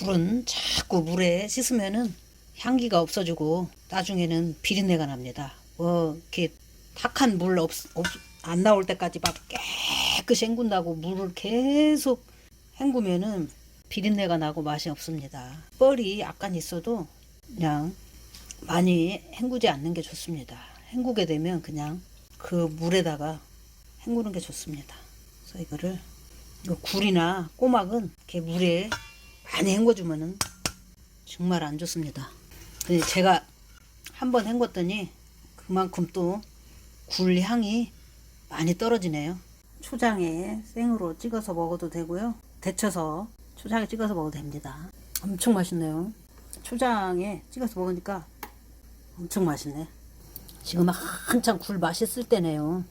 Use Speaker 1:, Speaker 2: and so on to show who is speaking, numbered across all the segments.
Speaker 1: 굴은 자꾸 물에 씻으면은 향기가 없어지고 나중에는 비린내가 납니다. 뭐 이렇게 탁한 물 없, 없, 안 나올 때까지 막 깨끗이 헹군다고 물을 계속 헹구면은 비린내가 나고 맛이 없습니다. 뻘이 약간 있어도 그냥 많이 헹구지 않는 게 좋습니다. 헹구게 되면 그냥 그 물에다가 헹구는 게 좋습니다. 그래서 이거를 이거 굴이나 꼬막은 이렇게 물에 많이 헹궈주면은 정말 안 좋습니다. 근데 제가 한번 헹궜더니 그만큼 또 굴 향이 많이 떨어지네요. 초장에 생으로 찍어서 먹어도 되고요. 데쳐서 초장에 찍어서 먹어도 됩니다. 엄청 맛있네요. 초장에 찍어서 먹으니까 엄청 맛있네. 지금 한창 굴 맛있을 때네요.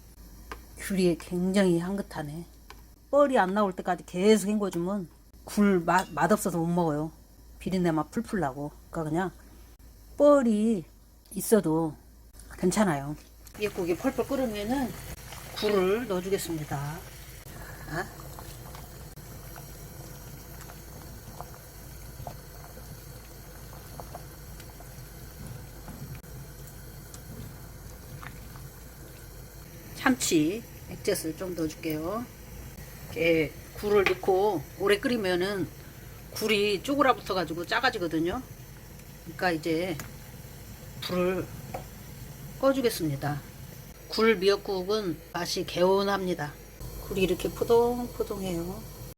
Speaker 1: 귤이 굉장히 향긋하네. 뻘이 안 나올 때까지 계속 헹궈주면 굴 맛, 맛없어서 못 먹어요. 비린내 맛 풀풀 나고. 그러니까 그냥 뻘이 있어도 괜찮아요. 미역국이 펄펄 끓으면은 굴을 넣어주겠습니다. 자. 참치 액젓을 좀 넣어줄게요. 이렇게 굴을 넣고 오래 끓이면은 굴이 쪼그라 붙어 가지고 작아지거든요. 그러니까 이제 불을 꺼주겠습니다. 굴 미역국은 맛이 개운합니다. 굴이 이렇게 포동포동해요.